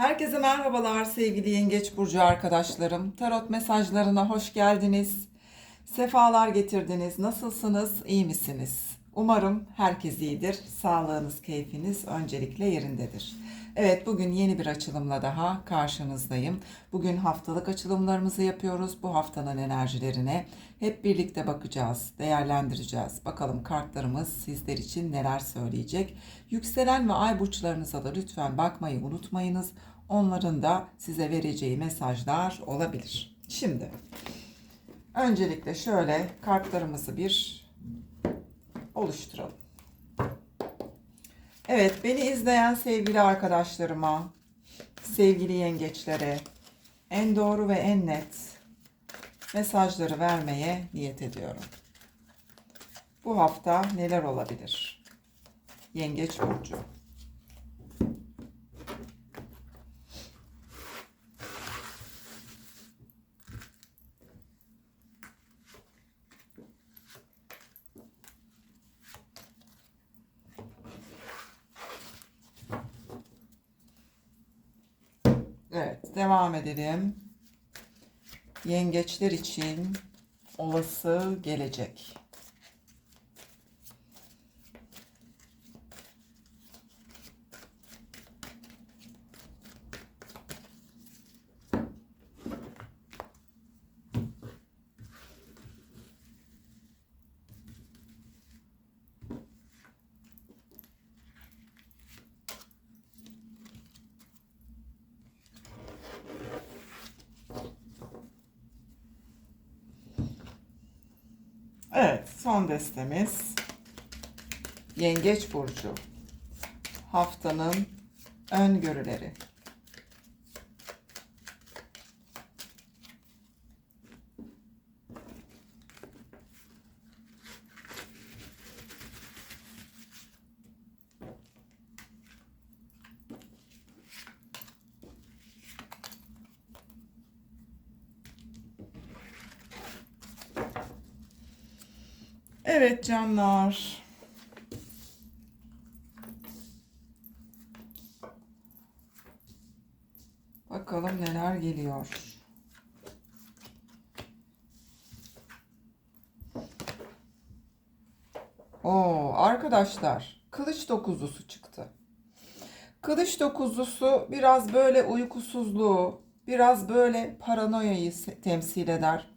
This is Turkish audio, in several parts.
Herkese merhabalar sevgili Yengeç Burcu arkadaşlarım. Tarot mesajlarına hoş geldiniz. Sefalar getirdiniz. Nasılsınız? İyi misiniz? Umarım herkes iyidir. Sağlığınız, keyfiniz öncelikle yerindedir. Evet bugün yeni bir açılımla daha karşınızdayım. Bugün haftalık açılımlarımızı yapıyoruz. Bu haftanın enerjilerine hep birlikte bakacağız, değerlendireceğiz. Bakalım kartlarımız sizler için neler söyleyecek. Yükselen ve ay burçlarınıza da lütfen bakmayı unutmayınız. Onların da size vereceği mesajlar olabilir. Şimdi öncelikle şöyle kartlarımızı bir oluşturalım. Evet, beni izleyen sevgili arkadaşlarıma, sevgili yengeçlere en doğru ve en net mesajları vermeye niyet ediyorum. Bu hafta neler olabilir? Yengeç burcu. Evet, devam edelim. Yengeçler için olası gelecek. Evet, son destemiz Yengeç burcu. Haftanın öngörüleri. Evet canlar. Bakalım neler geliyor. Oo arkadaşlar kılıç dokuzlusu çıktı. Kılıç dokuzlusu biraz böyle uykusuzluğu, biraz böyle paranoyayı temsil eder.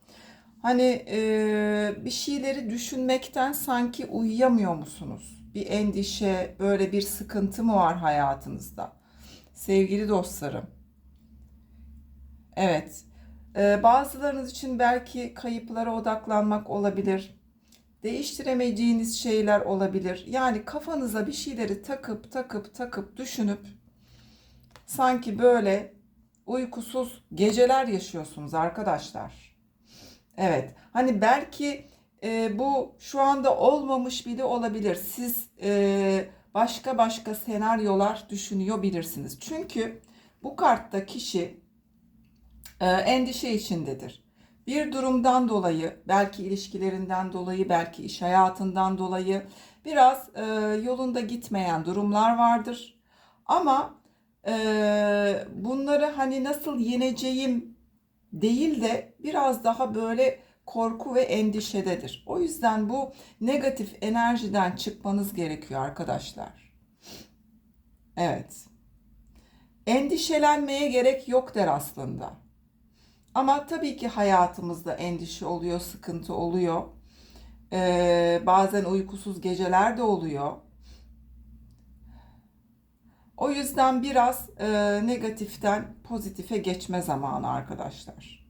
Hani e, bir şeyleri düşünmekten sanki uyuyamıyor musunuz? Bir endişe, böyle bir sıkıntı mı var hayatınızda? Sevgili dostlarım. Evet. e, bazılarınız için belki kayıplara odaklanmak olabilir. Değiştiremeyeceğiniz şeyler olabilir. Yani kafanıza bir şeyleri takıp takıp takıp düşünüp sanki böyle uykusuz geceler yaşıyorsunuz arkadaşlar. Evet. Hani belki e, bu şu anda olmamış bile olabilir. Siz e, başka başka senaryolar düşünüyor bilirsiniz. Çünkü bu kartta kişi e, endişe içindedir. Bir durumdan dolayı, belki ilişkilerinden dolayı, belki iş hayatından dolayı biraz e, yolunda gitmeyen durumlar vardır. Ama e, bunları hani nasıl yeneceğim değil de biraz daha böyle korku ve endişededir. O yüzden bu negatif enerjiden çıkmanız gerekiyor arkadaşlar. Evet. Endişelenmeye gerek yok der aslında. Ama tabii ki hayatımızda endişe oluyor, sıkıntı oluyor. Ee, bazen uykusuz geceler de oluyor. O yüzden biraz e, negatiften pozitife geçme zamanı arkadaşlar.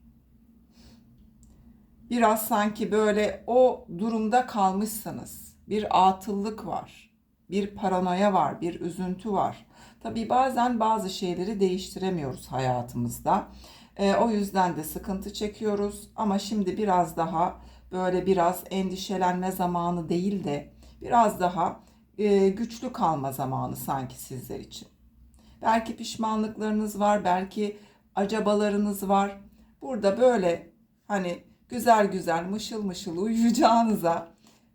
Biraz sanki böyle o durumda kalmışsınız. Bir atıllık var. Bir paranoya var, bir üzüntü var. Tabii bazen bazı şeyleri değiştiremiyoruz hayatımızda. E, o yüzden de sıkıntı çekiyoruz. Ama şimdi biraz daha böyle biraz endişelenme zamanı değil de biraz daha e, güçlü kalma zamanı sanki sizler için. Belki pişmanlıklarınız var, belki acabalarınız var. Burada böyle hani güzel güzel mışıl mışıl uyuyacağınıza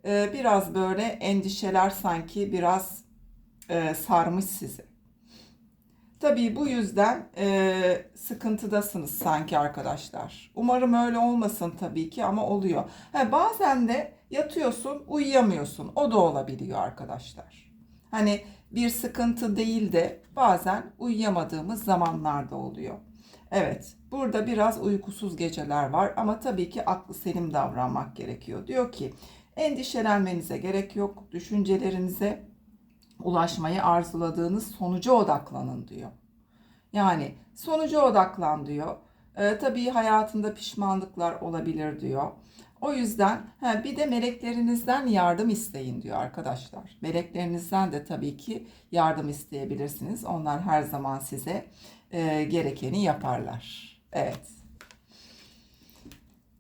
e, biraz böyle endişeler sanki biraz e, sarmış sizi. Tabii bu yüzden e, sıkıntıdasınız sanki arkadaşlar. Umarım öyle olmasın tabii ki ama oluyor. Ha, bazen de yatıyorsun uyuyamıyorsun. O da olabiliyor arkadaşlar. Hani bir sıkıntı değil de bazen uyuyamadığımız zamanlarda oluyor. Evet, burada biraz uykusuz geceler var ama tabii ki aklı selim davranmak gerekiyor. Diyor ki endişelenmenize gerek yok. Düşüncelerinize ulaşmayı arzuladığınız sonuca odaklanın diyor. Yani sonuca odaklan diyor. Ee, tabii hayatında pişmanlıklar olabilir diyor. O yüzden he, bir de meleklerinizden yardım isteyin diyor arkadaşlar. Meleklerinizden de tabii ki yardım isteyebilirsiniz. Onlar her zaman size e, gerekeni yaparlar. Evet.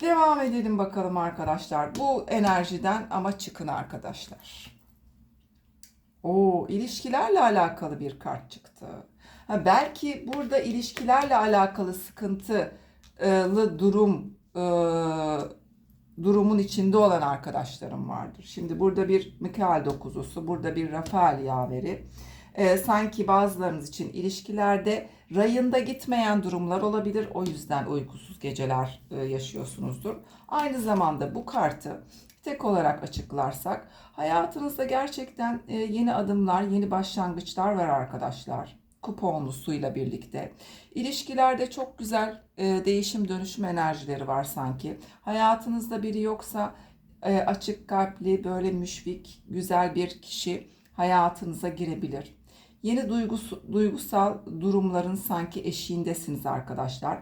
Devam edelim bakalım arkadaşlar. Bu enerjiden ama çıkın arkadaşlar. O ilişkilerle alakalı bir kart çıktı. Ha, belki burada ilişkilerle alakalı sıkıntılı durum e, durumun içinde olan arkadaşlarım vardır. Şimdi burada bir Mikael dokuzusu, burada bir Rafael yaveri. E, sanki bazılarınız için ilişkilerde rayında gitmeyen durumlar olabilir. O yüzden uykusuz geceler e, yaşıyorsunuzdur. Aynı zamanda bu kartı tek olarak açıklarsak hayatınızda gerçekten e, yeni adımlar, yeni başlangıçlar var arkadaşlar. Kuponlusuyla birlikte. İlişkilerde çok güzel e, değişim dönüşüm enerjileri var sanki. Hayatınızda biri yoksa e, açık kalpli, böyle müşfik, güzel bir kişi hayatınıza girebilir. Yeni duygusu, duygusal durumların sanki eşiğindesiniz arkadaşlar.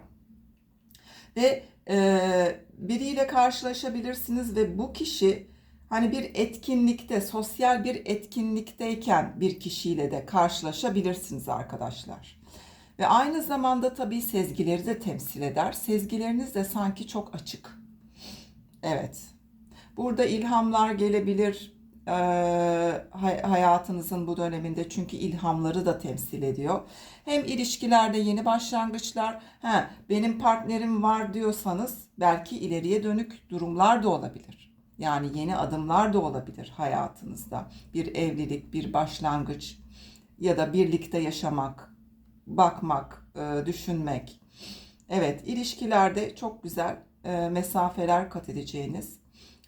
Ve e, biriyle karşılaşabilirsiniz ve bu kişi hani bir etkinlikte, sosyal bir etkinlikteyken bir kişiyle de karşılaşabilirsiniz arkadaşlar. Ve aynı zamanda tabii sezgileri de temsil eder. Sezgileriniz de sanki çok açık. Evet. Burada ilhamlar gelebilir e, hayatınızın bu döneminde çünkü ilhamları da temsil ediyor. Hem ilişkilerde yeni başlangıçlar, he, benim partnerim var diyorsanız belki ileriye dönük durumlar da olabilir. Yani yeni adımlar da olabilir hayatınızda. Bir evlilik, bir başlangıç ya da birlikte yaşamak, bakmak, e, düşünmek. Evet, ilişkilerde çok güzel e, mesafeler kat edeceğiniz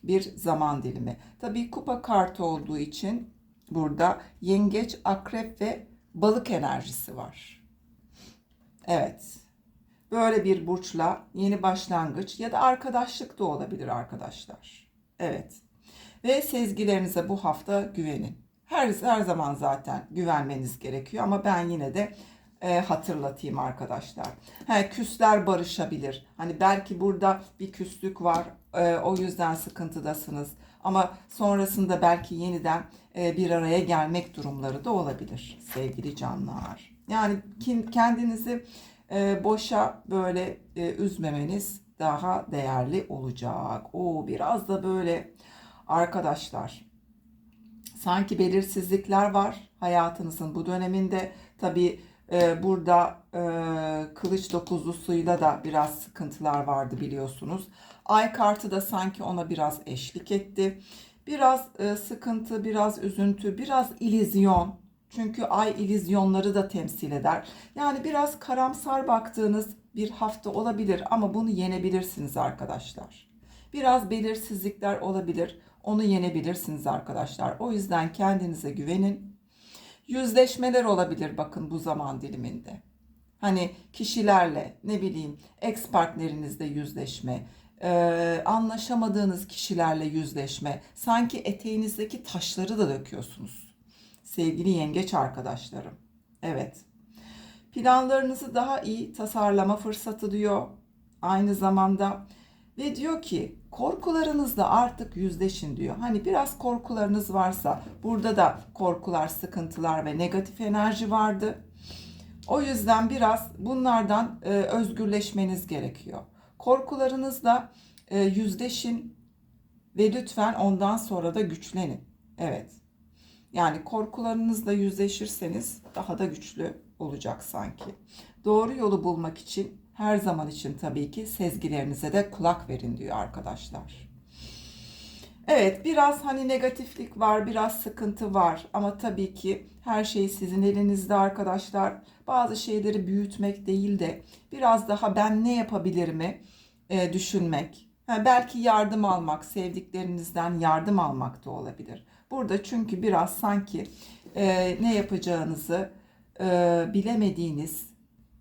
bir zaman dilimi. Tabii kupa kartı olduğu için burada yengeç, akrep ve balık enerjisi var. Evet. Böyle bir burçla yeni başlangıç ya da arkadaşlık da olabilir arkadaşlar. Evet. Ve sezgilerinize bu hafta güvenin. Her, her zaman zaten güvenmeniz gerekiyor ama ben yine de e, hatırlatayım arkadaşlar. He, küsler barışabilir. Hani belki burada bir küslük var. E, o yüzden sıkıntıdasınız. Ama sonrasında belki yeniden e, bir araya gelmek durumları da olabilir sevgili canlar. Yani kendinizi e, boşa böyle e, üzmemeniz daha değerli olacak. O biraz da böyle arkadaşlar sanki belirsizlikler var hayatınızın bu döneminde. Tabii ee, burada e, kılıç dokuzlusuyla da biraz sıkıntılar vardı biliyorsunuz. Ay kartı da sanki ona biraz eşlik etti. Biraz e, sıkıntı, biraz üzüntü, biraz ilizyon. Çünkü ay ilizyonları da temsil eder. Yani biraz karamsar baktığınız bir hafta olabilir ama bunu yenebilirsiniz arkadaşlar. Biraz belirsizlikler olabilir. Onu yenebilirsiniz arkadaşlar. O yüzden kendinize güvenin yüzleşmeler olabilir bakın bu zaman diliminde. Hani kişilerle ne bileyim ex partnerinizle yüzleşme, e, anlaşamadığınız kişilerle yüzleşme, sanki eteğinizdeki taşları da döküyorsunuz. Sevgili yengeç arkadaşlarım. Evet. Planlarınızı daha iyi tasarlama fırsatı diyor. Aynı zamanda ve diyor ki korkularınızla artık yüzleşin diyor. Hani biraz korkularınız varsa burada da korkular, sıkıntılar ve negatif enerji vardı. O yüzden biraz bunlardan e, özgürleşmeniz gerekiyor. Korkularınızla e, yüzleşin ve lütfen ondan sonra da güçlenin. Evet. Yani korkularınızla yüzleşirseniz daha da güçlü olacak sanki. Doğru yolu bulmak için her zaman için tabii ki sezgilerinize de kulak verin diyor arkadaşlar. Evet biraz hani negatiflik var, biraz sıkıntı var ama tabii ki her şey sizin elinizde arkadaşlar. bazı şeyleri büyütmek değil de biraz daha ben ne yapabilirimi e, düşünmek. Belki yardım almak, sevdiklerinizden yardım almak da olabilir. Burada çünkü biraz sanki e, ne yapacağınızı e, bilemediğiniz,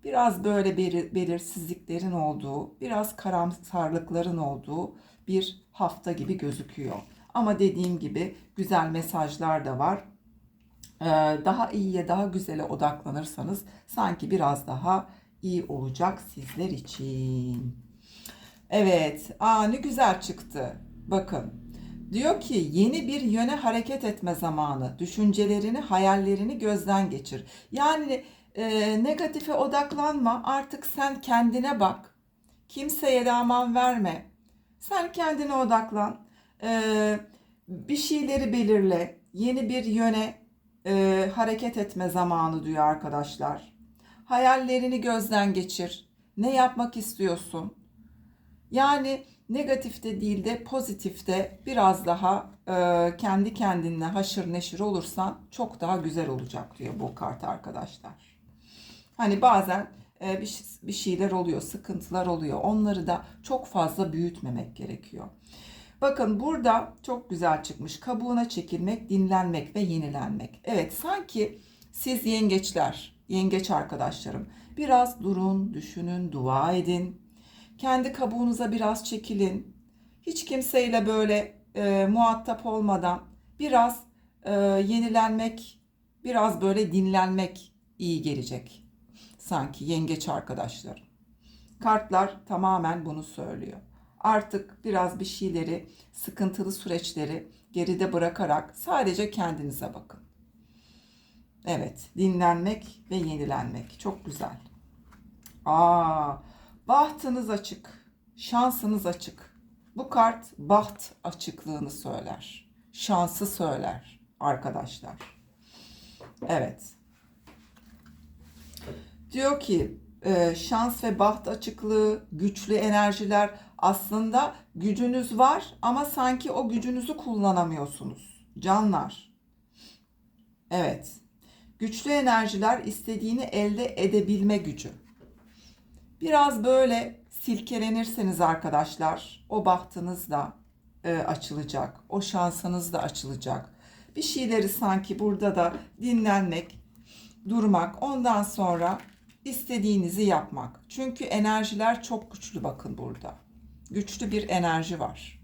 biraz böyle belir- belirsizliklerin olduğu, biraz karamsarlıkların olduğu bir hafta gibi gözüküyor. Ama dediğim gibi güzel mesajlar da var. Ee, daha iyiye, daha güzele odaklanırsanız sanki biraz daha iyi olacak sizler için. Evet, aa ne güzel çıktı. Bakın. Diyor ki yeni bir yöne hareket etme zamanı. Düşüncelerini, hayallerini gözden geçir. Yani e, negatife odaklanma. Artık sen kendine bak. Kimseye de aman verme. Sen kendine odaklan. Ee, bir şeyleri belirle. Yeni bir yöne e, hareket etme zamanı diyor arkadaşlar. Hayallerini gözden geçir. Ne yapmak istiyorsun? Yani negatifte değil de pozitifte biraz daha e, kendi kendinle haşır neşir olursan çok daha güzel olacak diyor bu kart arkadaşlar. Hani bazen e, bir, bir şeyler oluyor, sıkıntılar oluyor. Onları da çok fazla büyütmemek gerekiyor. Bakın burada çok güzel çıkmış. Kabuğuna çekilmek, dinlenmek ve yenilenmek. Evet sanki siz yengeçler, yengeç arkadaşlarım biraz durun, düşünün, dua edin. Kendi kabuğunuza biraz çekilin. Hiç kimseyle böyle e, muhatap olmadan biraz e, yenilenmek, biraz böyle dinlenmek iyi gelecek. Sanki yengeç arkadaşlarım. Kartlar tamamen bunu söylüyor. Artık biraz bir şeyleri, sıkıntılı süreçleri geride bırakarak sadece kendinize bakın. Evet, dinlenmek ve yenilenmek çok güzel. Aa, bahtınız açık, şansınız açık. Bu kart baht açıklığını söyler. Şansı söyler arkadaşlar. Evet. Diyor ki e, şans ve baht açıklığı, güçlü enerjiler aslında gücünüz var ama sanki o gücünüzü kullanamıyorsunuz. Canlar. Evet. Güçlü enerjiler istediğini elde edebilme gücü. Biraz böyle silkelenirseniz arkadaşlar o bahtınız da e, açılacak. O şansınız da açılacak. Bir şeyleri sanki burada da dinlenmek, durmak, ondan sonra istediğinizi yapmak. Çünkü enerjiler çok güçlü bakın burada. Güçlü bir enerji var.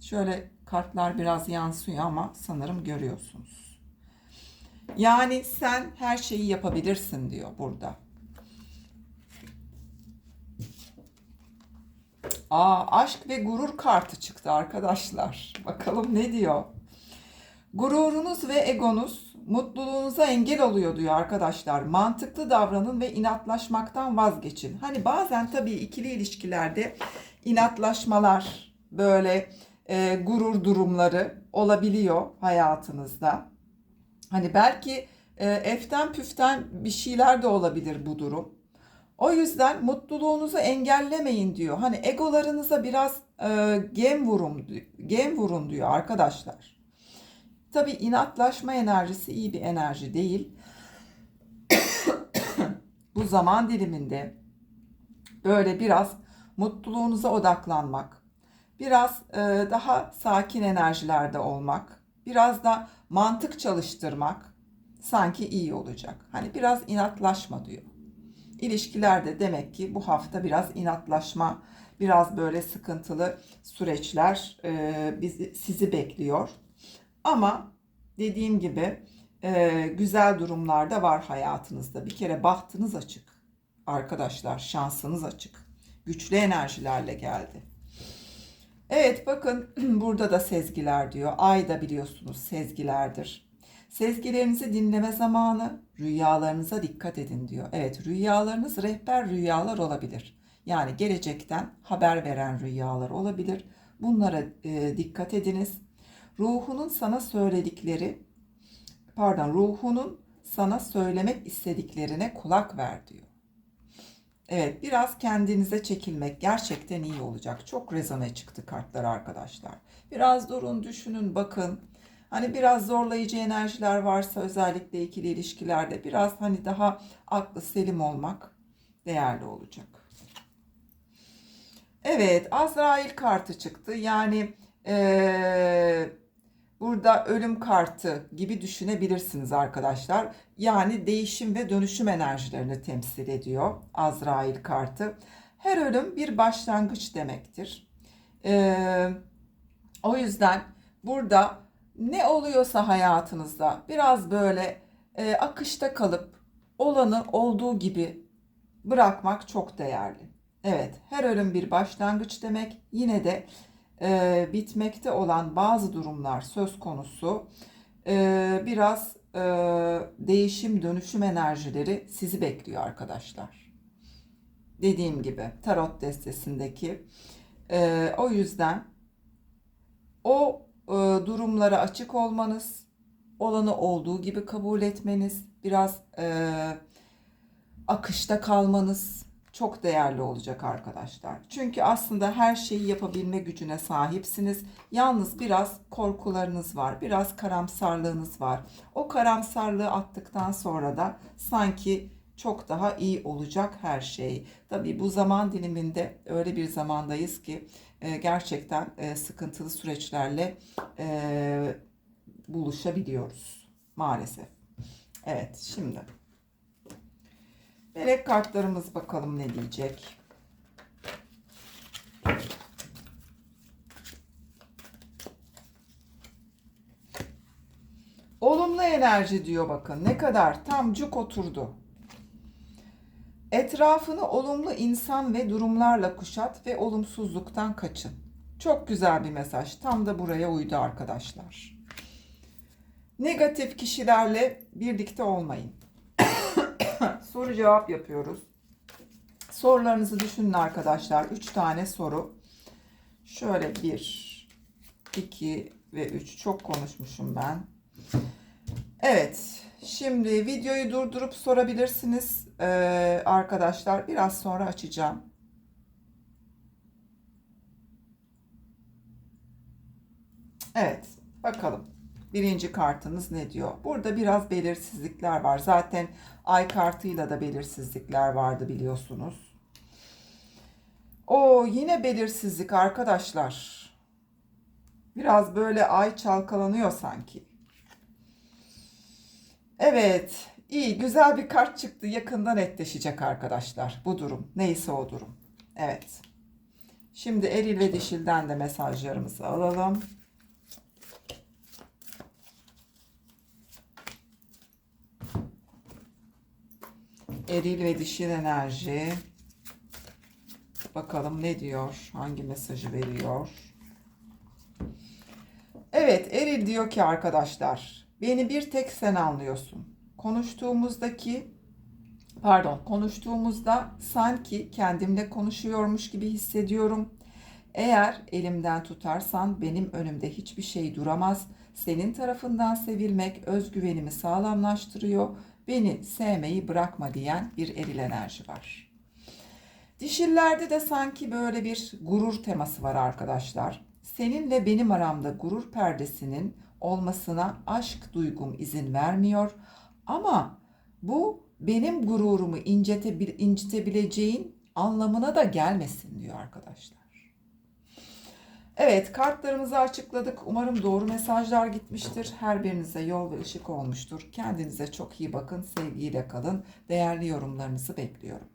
Şöyle kartlar biraz yansıyor ama sanırım görüyorsunuz. Yani sen her şeyi yapabilirsin diyor burada. Aa, aşk ve gurur kartı çıktı arkadaşlar. Bakalım ne diyor? Gururunuz ve egonuz mutluluğunuza engel oluyor diyor arkadaşlar. Mantıklı davranın ve inatlaşmaktan vazgeçin. Hani bazen tabii ikili ilişkilerde inatlaşmalar, böyle e, gurur durumları olabiliyor hayatınızda. Hani belki e, eften püften bir şeyler de olabilir bu durum. O yüzden mutluluğunuzu engellemeyin diyor. Hani egolarınıza biraz e, gem vurun, gem vurun diyor arkadaşlar. Tabii inatlaşma enerjisi iyi bir enerji değil. Bu zaman diliminde böyle biraz mutluluğunuza odaklanmak, biraz e, daha sakin enerjilerde olmak, biraz da mantık çalıştırmak sanki iyi olacak. Hani biraz inatlaşma diyor. İlişkilerde demek ki bu hafta biraz inatlaşma, biraz böyle sıkıntılı süreçler e, bizi sizi bekliyor. Ama dediğim gibi e, güzel durumlar da var hayatınızda. Bir kere bahtınız açık arkadaşlar, şansınız açık. Güçlü enerjilerle geldi. Evet bakın burada da sezgiler diyor. Ay da biliyorsunuz sezgilerdir. Sezgilerinizi dinleme zamanı, rüyalarınıza dikkat edin diyor. Evet rüyalarınız rehber rüyalar olabilir. Yani gelecekten haber veren rüyalar olabilir. Bunlara e, dikkat ediniz. Ruhunun sana söyledikleri, pardon ruhunun sana söylemek istediklerine kulak ver diyor. Evet biraz kendinize çekilmek gerçekten iyi olacak. Çok rezone çıktı kartlar arkadaşlar. Biraz durun düşünün bakın. Hani biraz zorlayıcı enerjiler varsa özellikle ikili ilişkilerde biraz hani daha aklı selim olmak değerli olacak. Evet, Azrail kartı çıktı. Yani eee, burada ölüm kartı gibi düşünebilirsiniz arkadaşlar. Yani değişim ve dönüşüm enerjilerini temsil ediyor Azrail kartı. Her ölüm bir başlangıç demektir. Eee, o yüzden burada ne oluyorsa hayatınızda biraz böyle e, akışta kalıp olanı olduğu gibi bırakmak çok değerli. Evet, her ölüm bir başlangıç demek. Yine de e, bitmekte olan bazı durumlar söz konusu. E, biraz e, değişim, dönüşüm enerjileri sizi bekliyor arkadaşlar. Dediğim gibi tarot destesindeki. E, o yüzden o e, durumlara açık olmanız, olanı olduğu gibi kabul etmeniz, biraz e, akışta kalmanız çok değerli olacak arkadaşlar. Çünkü aslında her şeyi yapabilme gücüne sahipsiniz. Yalnız biraz korkularınız var, biraz karamsarlığınız var. O karamsarlığı attıktan sonra da sanki çok daha iyi olacak her şey. Tabii bu zaman diliminde öyle bir zamandayız ki e, gerçekten e, sıkıntılı süreçlerle e, buluşabiliyoruz maalesef. Evet şimdi melek kartlarımız bakalım ne diyecek. Olumlu enerji diyor bakın ne kadar tam cuk oturdu. Etrafını olumlu insan ve durumlarla kuşat ve olumsuzluktan kaçın. Çok güzel bir mesaj. Tam da buraya uydu arkadaşlar. Negatif kişilerle birlikte olmayın. soru cevap yapıyoruz. Sorularınızı düşünün arkadaşlar. 3 tane soru. Şöyle 1, 2 ve 3. Çok konuşmuşum ben. Evet. Şimdi videoyu durdurup sorabilirsiniz ee, arkadaşlar. Biraz sonra açacağım. Evet. Bakalım. Birinci kartınız ne diyor? Burada biraz belirsizlikler var. Zaten ay kartıyla da belirsizlikler vardı biliyorsunuz. O yine belirsizlik arkadaşlar. Biraz böyle ay çalkalanıyor sanki. Evet, iyi güzel bir kart çıktı. Yakında netleşecek arkadaşlar bu durum. Neyse o durum. Evet. Şimdi eril ve dişilden de mesajlarımızı alalım. Eril ve dişil enerji. Bakalım ne diyor? Hangi mesajı veriyor? Evet, Eril diyor ki arkadaşlar, beni bir tek sen anlıyorsun. Konuştuğumuzdaki pardon, konuştuğumuzda sanki kendimle konuşuyormuş gibi hissediyorum. Eğer elimden tutarsan benim önümde hiçbir şey duramaz. Senin tarafından sevilmek özgüvenimi sağlamlaştırıyor beni sevmeyi bırakma diyen bir eril enerji var. Dişillerde de sanki böyle bir gurur teması var arkadaşlar. Seninle benim aramda gurur perdesinin olmasına aşk duygum izin vermiyor. Ama bu benim gururumu incitebil incitebileceğin anlamına da gelmesin diyor arkadaşlar. Evet kartlarımızı açıkladık. Umarım doğru mesajlar gitmiştir. Her birinize yol ve ışık olmuştur. Kendinize çok iyi bakın. Sevgiyle kalın. Değerli yorumlarınızı bekliyorum.